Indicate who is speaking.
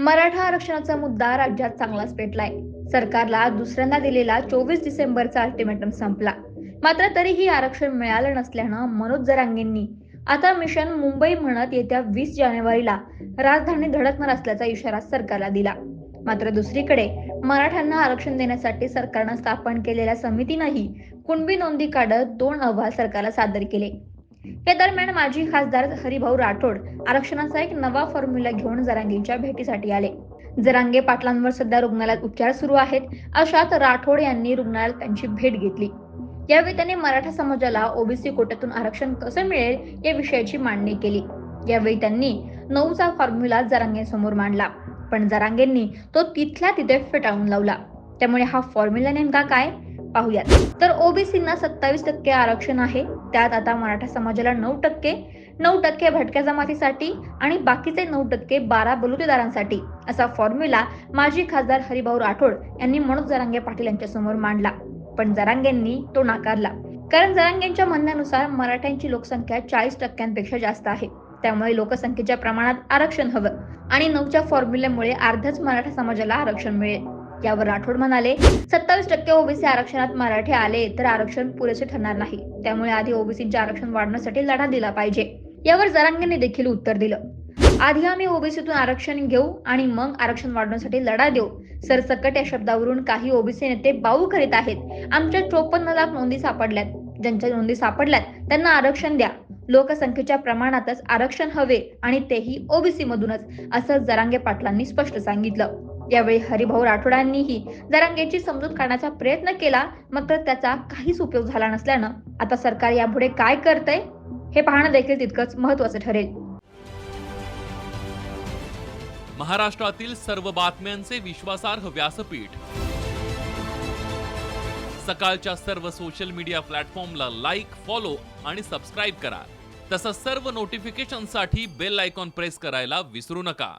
Speaker 1: मराठा आरक्षणाचा मुद्दा राज्यात चांगलाच पेटलाय. सरकारला दुसऱ्यांदा दिलेला चोवीस डिसेंबरचा अल्टिमेटम संपला. मात्र तरीही आरक्षण मिळालं नसल्यानं मनोज जरांगेंनी आता मिशन मुंबई म्हणत येत्या वीस जानेवारीला राजधानी धडकणार असल्याचा इशारा सरकारला दिला. मात्र दुसरीकडे मराठ्यांना आरक्षण देण्यासाठी सरकारनं स्थापन केलेल्या समितीनंही कुणबी नोंदी काढत दोन अहवाल सरकारला सादर केले. या दरम्यान माजी खासदार हरिभाऊ राठोड आरक्षणाचा एक नवा फॉर्म्युला घेऊन जरांगेंच्या भेटीसाठी आले. जरांगे पाटलांवर सध्या रुग्णालयात उपचार सुरू आहेत अशात राठोड यांनी रुग्णालयात त्यांची भेट घेतली. यावेळी त्यांनी मराठा समाजाला ओबीसी कोट्यातून आरक्षण कसं मिळेल या विषयाची मांडणी केली. यावेळी त्यांनी नऊचा फॉर्म्युला जरांगेसमोर मांडला पण जरांगेंनी तो तिथल्या तिथे फेटाळून लावला. त्यामुळे हा फॉर्म्युला नेमका काय? पाहूयात. तर ओबीसींना सत्तावीस टक्के आरक्षण आहे. त्यात आता मराठा समाजाला नऊ टक्के नऊ टक्के भटक्या जमातीसाठी आणि बाकीचे नऊ टक्के बारा बलुतेदारांसाठी असा फॉर्म्युला माजी खासदार हरिभाऊ राठोड यांनी मनोज जरांगे पाटील यांच्या समोर मांडला. पण जरांगेंनी तो नाकारला. कारण जरांगेंच्या म्हणण्यानुसार मराठ्यांची लोकसंख्या चाळीस टक्क्यांपेक्षा जास्त आहे. त्यामुळे लोकसंख्येच्या प्रमाणात आरक्षण हवं आणि नऊच्या फॉर्म्युल्यामुळे अर्ध्याच मराठा समाजाला आरक्षण मिळेल. यावर राठोड म्हणाले सत्तावीस टक्के ओबीसी आरक्षणात मराठे आले तर आरक्षण पुरेसे ठरणार नाही. त्यामुळे आधी ओबीसीचे आरक्षण वाढवण्यासाठी लढा दिला पाहिजे. यावर जरांगेंनी देखील उत्तर दिलं. आधी आम्ही ओबीसीतून आरक्षण घेऊ आणि मग आरक्षण वाढवण्यासाठी लढा देऊ. सरसकट या शब्दावरून काही ओबीसी नेते बाऊ करीत आहेत. आमच्या चोपन्न लाख नोंदी सापडल्यात. ज्यांच्या नोंदी सापडल्यात त्यांना आरक्षण द्या. लोकसंख्येच्या प्रमाणातच आरक्षण हवे आणि तेही ओबीसी मधूनच असं जरांगे पाटलांनी स्पष्ट सांगितलं. यावेळी हरिभाऊ राठोडांनीही जरांगेची समजूत काढण्याचा प्रयत्न केला मात्र त्याचा काहीच उपयोग झाला नसल्यानं आता सरकार यापुढे काय करतंय हे पाहणं देखील तितकंच महत्वाचं ठरेल.
Speaker 2: महाराष्ट्रातील सर्व बातम्यांचे विश्वासार्ह व्यासपीठ. सकाळच्या सर्व सोशल मीडिया प्लॅटफॉर्मला लाईक फॉलो आणि सबस्क्राईब करा. तसंच सर्व नोटिफिकेशनसाठी बेल आयकॉन प्रेस करायला विसरू नका.